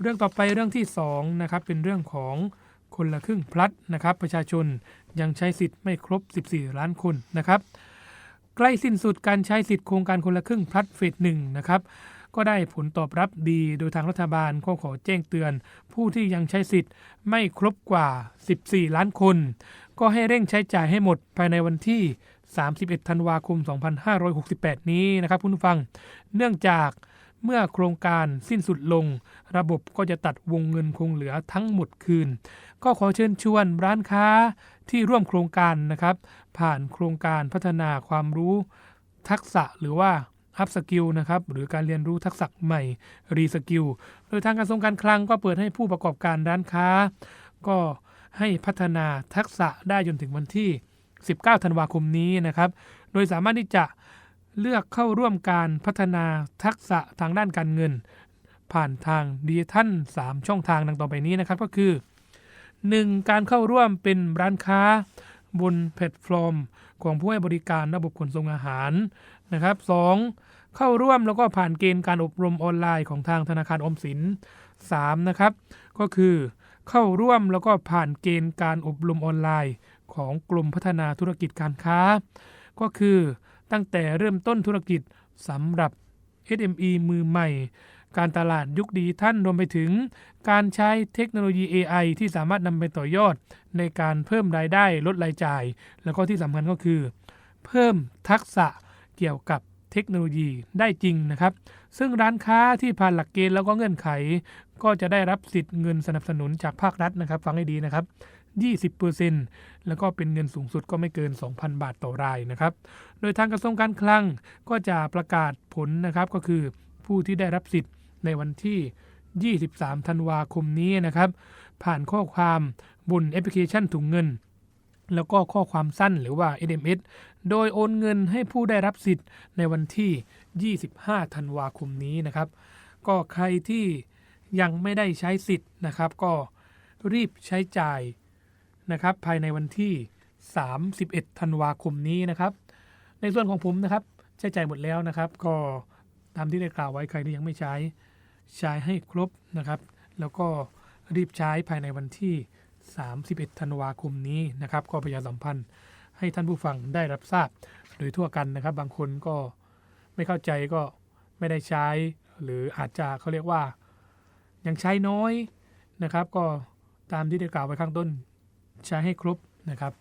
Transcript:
เรื่องต่อไปเรื่องที่2นะครับเป็นเรื่องของคนละครึ่งพลัดนะครับ ประชาชนยังใช้สิทธิ์ไม่ครบ 14 ล้านคนนะครับ ใกล้สิ้นสุดการใช้สิทธิ์โครงการคนละครึ่งพลัดเฟสหนึ่งนะครับก็ได้ผลตอบรับดีโดยทางรัฐบาลก็ขอแจ้งเตือน ผู้ที่ยังใช้สิทธิ์ไม่ครบกว่า 14 ล้านคน ก็ให้เร่งใช้จ่ายให้หมดภายในวันที่ 31 ธันวาคม 2568 นี้นะครับคุณผู้ฟัง เนื่องจาก เมื่อโครงการสิ้นสุดลง ระบบก็จะตัดวงเงินคงเหลือทั้งหมดคืน ก็ขอเชิญชวนร้านค้าที่ร่วมโครงการนะครับ ผ่านโครงการพัฒนาความรู้ ทักษะหรือว่าอัพสกิลนะครับหรือการเรียนรู้ทักษะใหม่รีสกิลโดยทางกระทรวงการคลังก็เปิดให้ผู้ประกอบการร้านค้า ก็ให้พัฒนาทักษะได้จนถึงวันที่ 19 ธันวาคมนี้นะครับ โดยสามารถที่จะ เลือกเข้าร่วมการพัฒนาทักษะทางด้านการเงิน ผ่านทางดิจิทัล3 ช่องทางดังต่อไปนี้นะครับก็คือ 1. การเข้าร่วมเป็นร้านค้า บนแพลตฟอร์ม ของผู้ให้บริการระบบขนส่งอาหารนะครับ 2. เข้าร่วมแล้วก็ผ่านเกณฑ์การอบรมออนไลน์ของทางธนาคารออมสิน 3. นะครับก็คือเข้าร่วมแล้วก็ผ่านเกณฑ์การอบรมออนไลน์ ของกลุ่มพัฒนาธุรกิจการค้า ก็คือ ตั้งแต่เริ่มต้นธุรกิจสำหรับ SME มือใหม่ การตลาดยุคดิจิทัลรวมไปถึง การใช้เทคโนโลยี AI ที่สามารถนำไปต่อยอด ในการเพิ่มรายได้ลดรายจ่าย แล้วก็ที่สำคัญก็คือ เพิ่มทักษะเกี่ยวกับเทคโนโลยีได้จริงนะครับ ซึ่งร้านค้าที่ผ่านหลักเกณฑ์แล้วก็เงื่อนไข ก็จะได้รับสิทธิ์เงินสนับสนุนจากภาครัฐนะครับ ฟังให้ดีนะครับ 20%แล้วก็เป็นเงินสูงสุดก็ไม่เกิน 2,000 บาทต่อรายนะครับ โดยทางกระทรวงการคลังก็จะประกาศผลนะครับ ก็คือผู้ที่ได้รับสิทธิ์ในวันที่ 23 ธันวาคมนี้นะครับ ผ่านข้อความบนแอปพลิเคชันถุงเงิน แล้วก็ข้อความสั้นหรือว่า SMS โดยโอนเงินให้ผู้ได้รับสิทธิ์ในวันที่ 25 ธันวาคมนี้นะครับ ก็ใครที่ ยังไม่ได้ใช้สิทธิ์นะครับ ก็รีบใช้จ่ายนะครับ ภายในวันที่ 31 ธันวาคมนี้นะครับ ในส่วนของผมนะครับ ใช้จ่ายหมดแล้วนะครับ ก็ตามที่ได้กล่าวไว้ใครที่ยังไม่ใช้ใช้ให้ครบนะครับ แล้วก็รีบใช้ภายในวันที่ 31 ธันวาคมนี้นะครับ ก็ประชาสัมพันธ์ให้ท่านผู้ฟังได้รับทราบโดยทั่วกันนะครับ บางคนก็ไม่เข้าใจก็ไม่ได้ใช้ หรืออาจจะเขาเรียกว่า ยังใช้น้อยนะครับ ก็ตามที่ได้กล่าวไว้ข้างต้น ใช้ให้ครบนะครับ